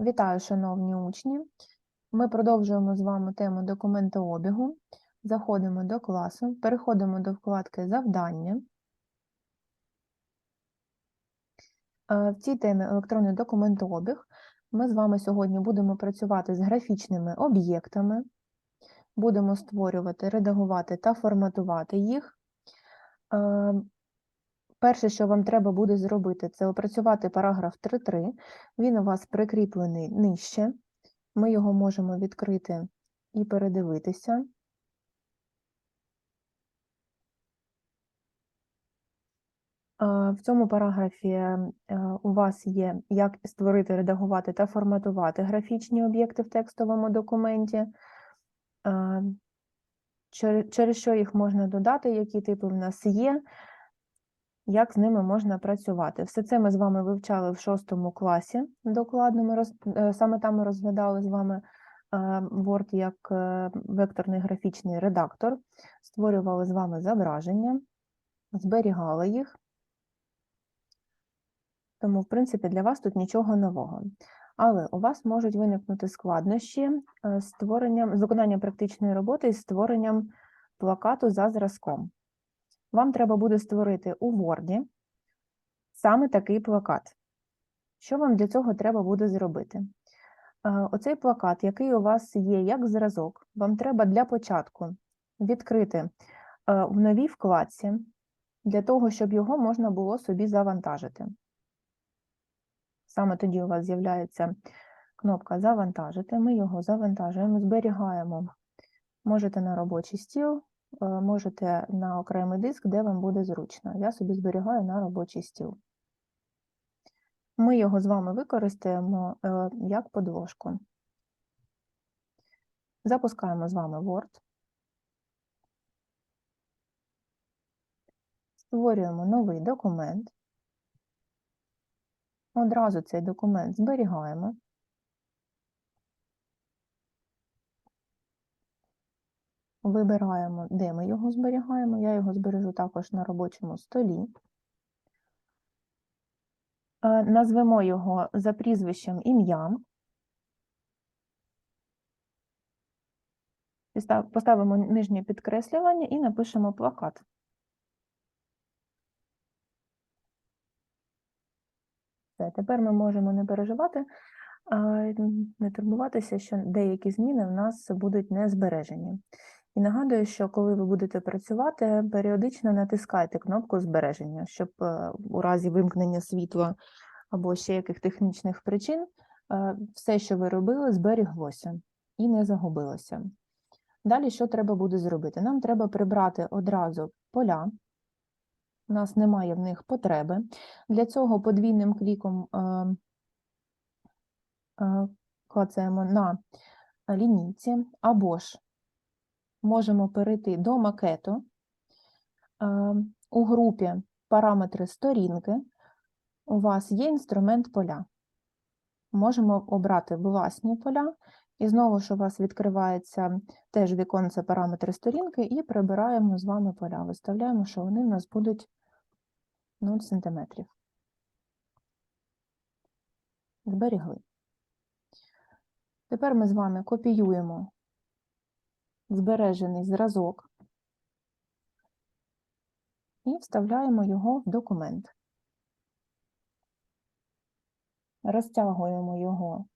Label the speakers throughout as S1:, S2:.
S1: Вітаю, шановні учні. Ми продовжуємо з вами тему документообігу. Заходимо до класу, переходимо до вкладки Завдання. Е, В цій темі електронний документообіг ми з вами сьогодні будемо працювати з графічними об'єктами, будемо створювати, редагувати та форматувати їх. Е, Перше, що вам треба буде зробити, це опрацювати параграф 3.3. Він у вас прикріплений нижче. Ми його можемо відкрити і передивитися. В цьому параграфі е, у вас є як створити, редагувати та форматувати графічні об'єкти в текстовому документі, через що їх можна додати, які типи в нас є, як з ними можна працювати. Все це ми з вами вивчали в шостому класі докладно. Ми роз- е, Саме там ми розглядали з вами е, Word як е, векторний графічний редактор, створювали з вами зображення, зберігали їх. Тому, в принципі, для вас тут нічого нового. Але у вас можуть виникнути складнощі з створенням, з виконанням практичної роботи із створенням плакату за зразком. Вам треба буде створити у Word саме такий плакат. Що вам для цього треба буде зробити? Е, Оцей плакат, який у вас є як зразок, вам треба для початку відкрити е, в новій вкладці для того, щоб його можна було собі завантажити. Саме тоді у вас з'являється кнопка Завантажити. Ми його завантажуємо, зберігаємо. Можете на робочий стіл, можете на окремий диск, де вам буде зручно. Я собі зберігаю на робочий стіл. Ми його з вами використаємо е, як подложку. Запускаємо з вами Word. Створюємо новий документ. Одразу цей документ зберігаємо. Вибираємо, де ми його зберігаємо. Я його збережу також на робочому столі. Е, Назвемо його за прізвищем ім'ям. Поставимо нижнє підкреслювання і напишемо плакат. Тепер ми можемо не переживати, не турбуватися, що деякі зміни в нас будуть не збережені. І нагадую, що коли ви будете працювати, періодично натискайте кнопку збереження, щоб е, у разі вимкнення світла або ще яких технічних причин е, все, що ви робили, зберіглося і не загубилося. Далі що треба буде зробити? Нам треба прибрати одразу поля. У нас немає в них потреби. Для цього подвійним кліком е, клацаємо на лінійці, або ж можемо перейти до макету. Е, У групі параметри сторінки у вас є інструмент поля. Можемо обрати власні поля, і знову ж у вас відкривається теж віконце параметри сторінки, і прибираємо з вами поля. Виставляємо, що вони в нас будуть 0 см. Зберігли. Тепер ми з вами копіюємо збережений зразок і вставляємо його в документ. Розтягуємо його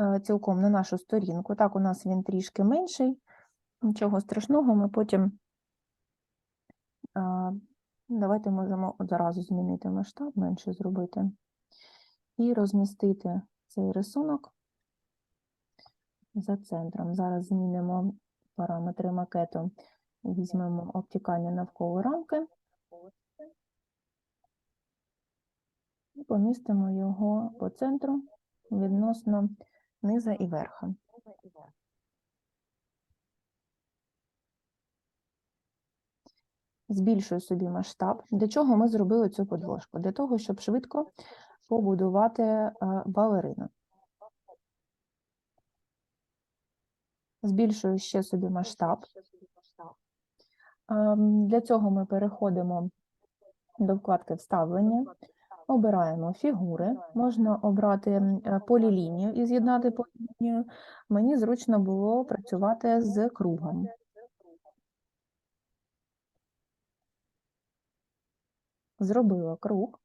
S1: е, цілком на нашу сторінку. Так, у нас він трішки менший, нічого страшного, ми потім давайте можемо одразу змінити масштаб, менше зробити, і розмістити цей рисунок за центром. Зараз змінимо параметри макету, візьмемо обтікання навколо рамки і помістимо його по центру відносно низа і верха. Збільшую собі масштаб. Для чого ми зробили цю подложку? Для того, щоб швидко побудувати е, балерину. Збільшую ще собі масштаб. Ем, Для цього ми переходимо до вкладки вставлення. Обираємо фігури, можна обрати е, полілінію і з'єднати полілінію. Мені зручно було працювати з кругом. Зробила круг.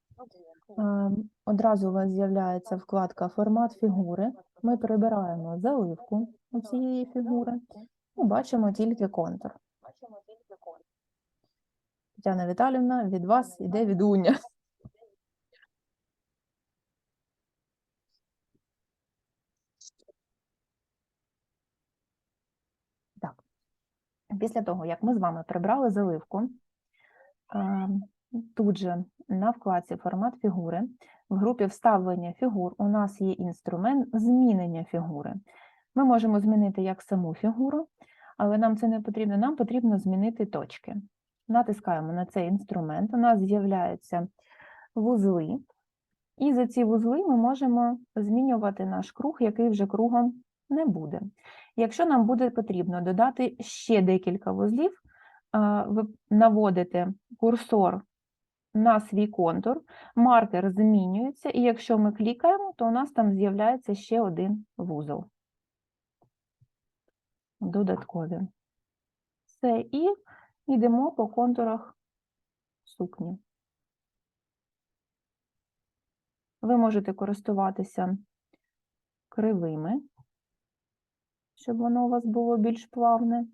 S1: Е, Одразу у вас з'являється вкладка Формат фігури. Ми прибираємо заливку цієї фігури і бачимо тільки контур. Тетяна Віталівна, від вас іде відуня. Так. Після того, як ми з вами прибрали заливку, тут же на вкладці Формат фігури в групі Вставлення фігур у нас є інструмент змінення фігури. Ми можемо змінити як саму фігуру, але нам це не потрібно, нам потрібно змінити точки. Натискаємо на цей інструмент, у нас з'являються вузли, і за ці вузли ми можемо змінювати наш круг, який вже кругом не буде. Якщо нам буде потрібно додати ще декілька вузлів, ви наводите курсор на свій контур, маркер змінюється, і якщо ми клікаємо, то у нас там з'являється ще один вузол. Додаткові. Все, і йдемо по контурах сукні. Ви можете користуватися кривими, щоб воно у вас було більш плавне.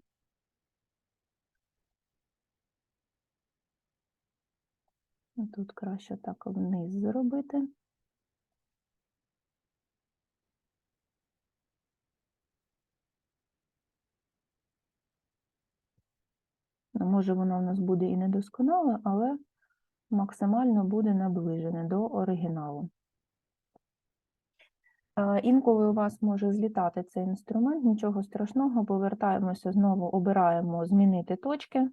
S1: Тут краще так вниз зробити. Може, воно в нас буде і недосконале, але максимально буде наближене до оригіналу. Е, Інколи у вас може злітати цей інструмент, нічого страшного, повертаємося знову, обираємо змінити точки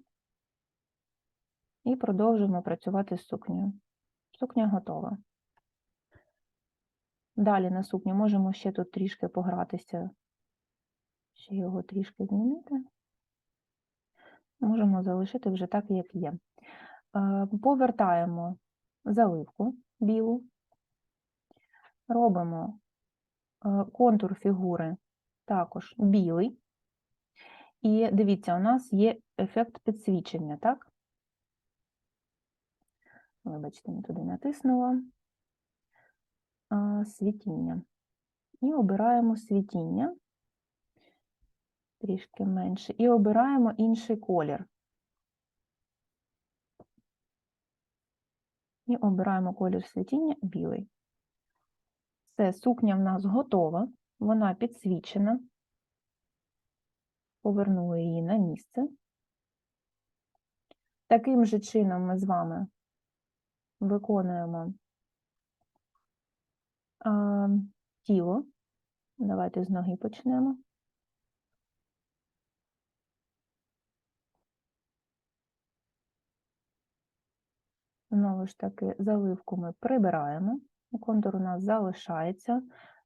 S1: і продовжуємо працювати з сукнею. Сукня готова. Далі на сукні можемо ще тут трішки погратися, ще його трішки змінити. Можемо залишити вже так, як є. Е, Повертаємо заливку білу, робимо е, контур фігури також білий. І дивіться, у нас є ефект підсвічення, так? Вибачте, не туди натиснула. Світіння. І обираємо світіння трішки менше, і обираємо інший колір. І обираємо колір світіння білий. Все, сукня в нас готова, вона підсвічена. Повернули її на місце. Таким же чином ми з вами виконуємо а, тіло. Давайте з ноги почнемо. Знову ж таки, заливку ми прибираємо, контур у нас залишається.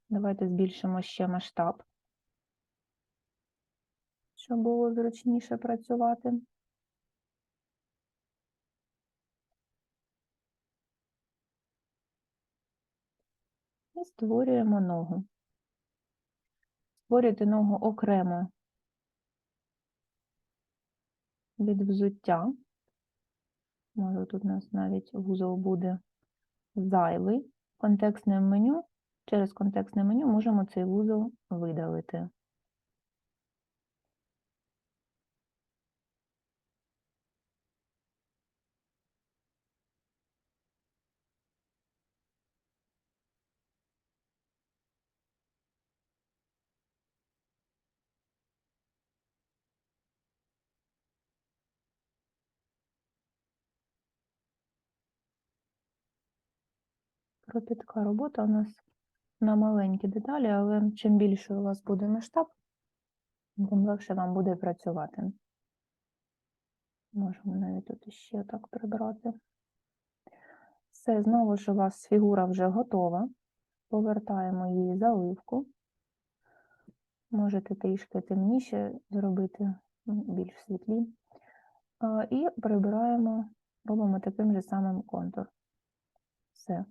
S1: Давайте збільшимо ще масштаб, щоб було зручніше працювати. І створюємо ногу. Створюйте ногу окремо від взуття. Може, тут у нас навіть вузол буде зайвий. Контекстне меню. Через контекстне меню можемо цей вузол видалити. Кропітка робота у нас на маленькі деталі, але чим більше у вас буде масштаб, тим легше вам буде працювати. Можемо навіть тут ще так прибрати. Все, знову ж у вас фігура вже готова. Повертаємо її заливку. Можете трішки темніше зробити, ну, більш світлі. І прибираємо, робимо таким же самим контур. Все.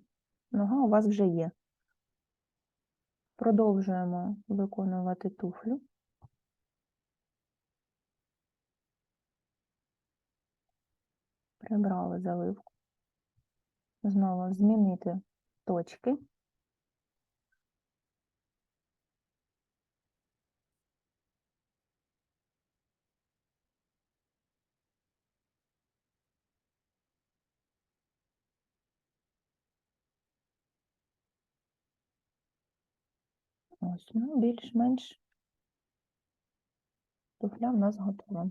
S1: Нога у вас вже є. Продовжуємо виконувати туфлю. Прибрали заливку. Знову змінити точки. Ось, ну, більш-менш туфля в нас готова.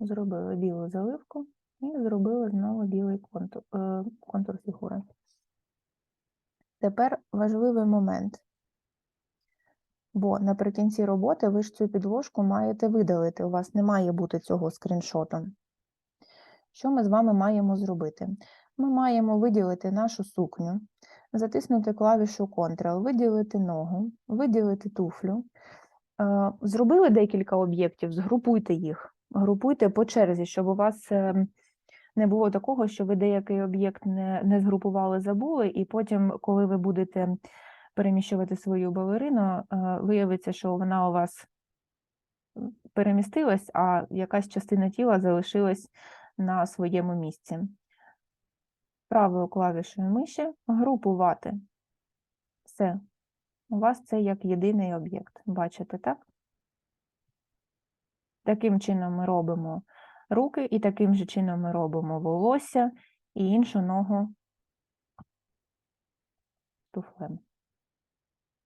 S1: Зробили білу заливку і зробили знову білий контур, е, контур фігури. Тепер важливий момент. Бо наприкінці роботи ви ж цю підложку маєте видалити. У вас не має бути цього скріншотом. Що ми з вами маємо зробити? Ми маємо виділити нашу сукню, затиснути клавішу Ctrl, виділити ногу, виділити туфлю. Е, Зробили декілька об'єктів, згрупуйте їх. Групуйте по черзі, щоб у вас е, не було такого, що ви деякий об'єкт не, не згрупували, забули, і потім, коли ви будете переміщувати свою балерину, е, виявиться, що вона у вас перемістилась, а якась частина тіла залишилась на своєму місці. Правою клавішою миші групувати. Все. У вас це як єдиний об'єкт. Бачите, так? Таким чином ми робимо руки, і таким же чином ми робимо волосся і іншу ногу туфлем.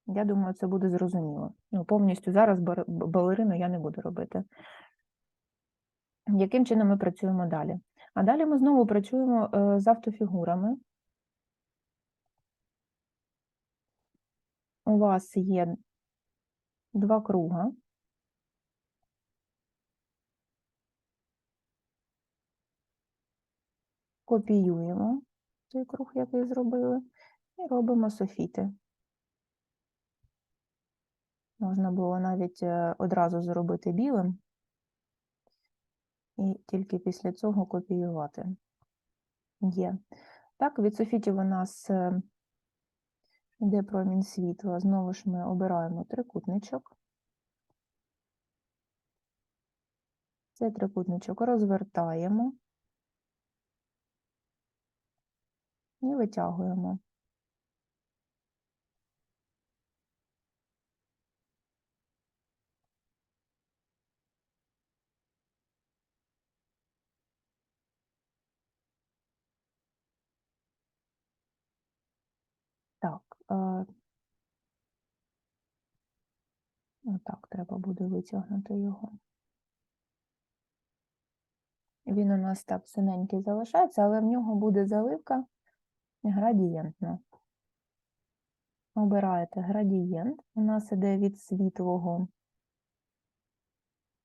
S1: Я думаю, це буде зрозуміло. Ну, повністю зараз балерину я не буду робити. Яким чином ми працюємо далі? А далі ми знову працюємо е, з автофігурами. У вас є два круга. Копіюємо той круг, який зробили, і робимо софіти. Можна було навіть е, одразу зробити білим і тільки після цього копіювати. Є. Так, від софітів у нас е, йде промінь світла. Знову ж ми обираємо трикутничок. Цей трикутничок розвертаємо і витягуємо. Так, е, отак треба буде витягнути його. Він у нас так синенький залишається, але в нього буде заливка градієнтна. Обираєте градієнт. У нас іде від світлого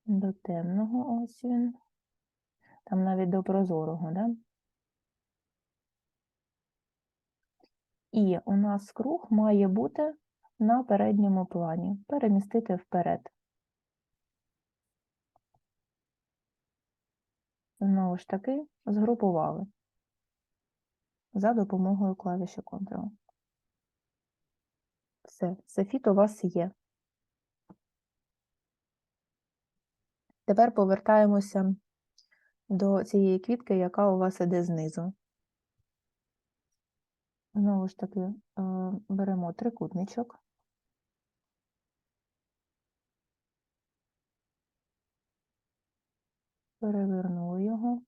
S1: до темного, ось він. Там навіть до прозорого, да? І у нас круг має бути на передньому плані. Перемістити вперед. Знову ж таки, згрупували за допомогою клавіші Ctrl. Все, софіт у вас є. Тепер повертаємося до цієї квітки, яка у вас іде знизу. Знову ж таки, е, беремо трикутничок. Перевернули його.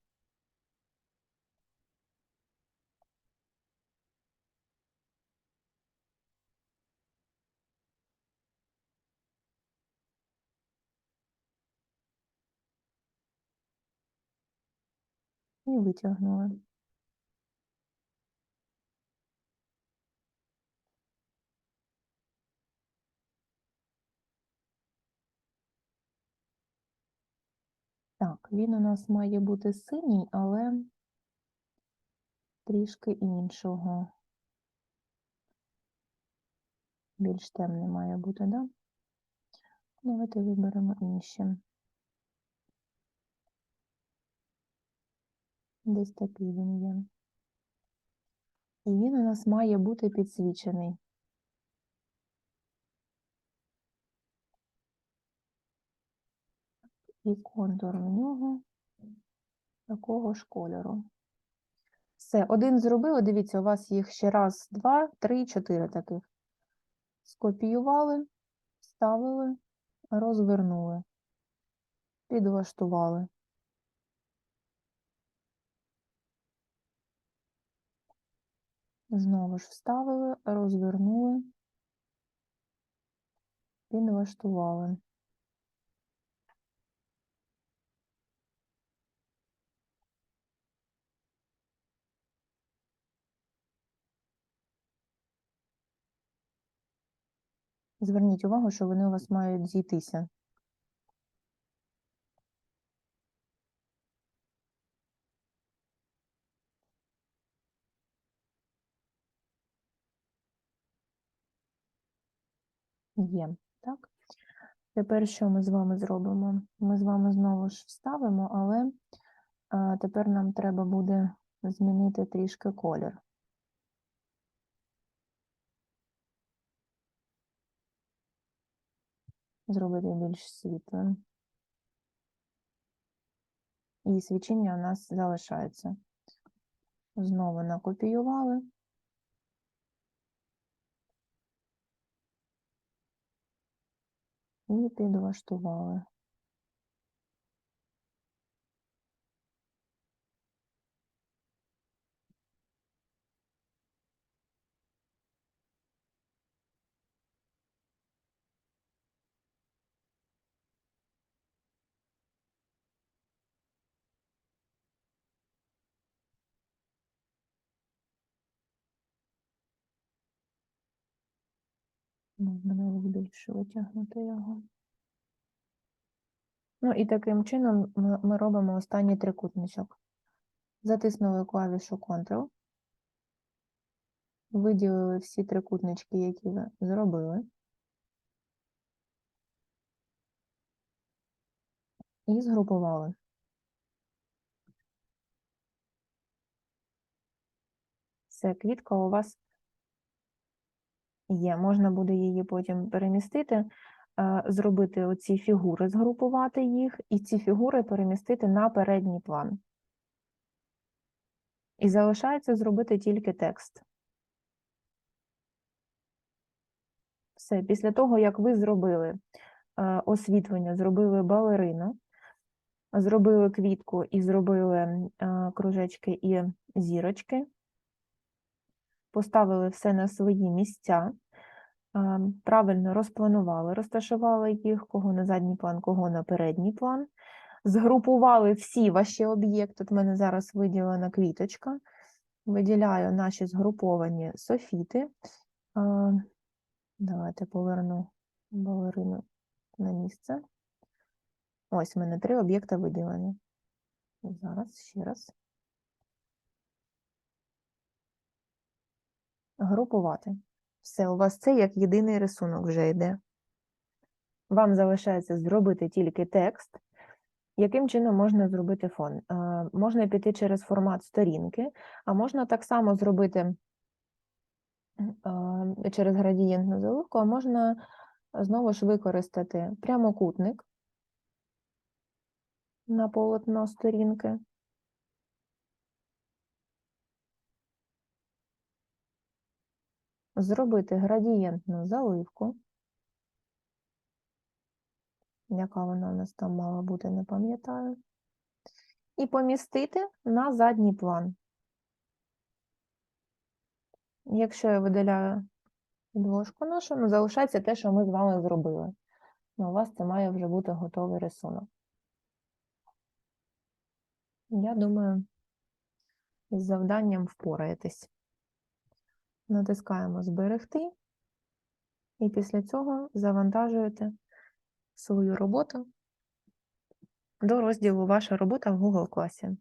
S1: І витягнули. Так, він у нас має бути синій, але трішки іншого. Більш темний має бути, да? Давайте виберемо інші. Десь такий він є. І він у нас має бути підсвічений. І контур в нього такого ж кольору. Все, один зробили, дивіться, у вас їх ще раз, два, три, чотири таких. Скопіювали, вставили, розвернули, підлаштували. Знову ж вставили, розвернули, підлаштували. Зверніть увагу, що вони у вас мають зійтися. Є, так? Тепер що ми з вами зробимо? Ми з вами знову ж вставимо, але а, тепер нам треба буде змінити трішки колір. Зробити більш світлим. І свічення у нас залишається. Знову накопіювали. І підлаштували. Можна навіть більше витягнути його. Ну і таким чином ми, ми робимо останній трикутничок. Затиснули клавішу Ctrl, виділили всі трикутнички, які ви зробили. І згрупували. Все, квітка у вас є. Можна буде її потім перемістити, е, зробити оці фігури, згрупувати їх, і ці фігури перемістити на передній план. І залишається зробити тільки текст. Все, після того, як ви зробили е, освітлення, зробили балерину, зробили квітку і зробили е, кружечки і зірочки, поставили все на свої місця, е, правильно розпланували, розташували їх, кого на задній план, кого на передній план, згрупували всі ваші об'єкти. От в мене зараз виділена квіточка. Виділяю наші згруповані софіти. Е, Давайте поверну балерину на місце. Ось в мене три об'єкта виділені. Зараз ще раз. Групувати. Все, у вас це як єдиний рисунок вже йде. Вам залишається зробити тільки текст. Яким чином можна зробити фон? Е, Можна піти через формат сторінки, а можна так само зробити е, через градієнтну заливку, а можна знову ж використати прямокутник на полотно сторінки. Зробити градієнтну заливку. Яка вона у нас там мала бути, не пам'ятаю. І помістити на задній план. Якщо я видаляю підложку нашу, ну, залишається те, що ми з вами зробили. Ну, у вас це має вже бути готовий рисунок. Я думаю, із завданням впораєтесь. Натискаємо Зберегти, і після цього завантажуєте свою роботу до розділу Ваша робота в Google класі.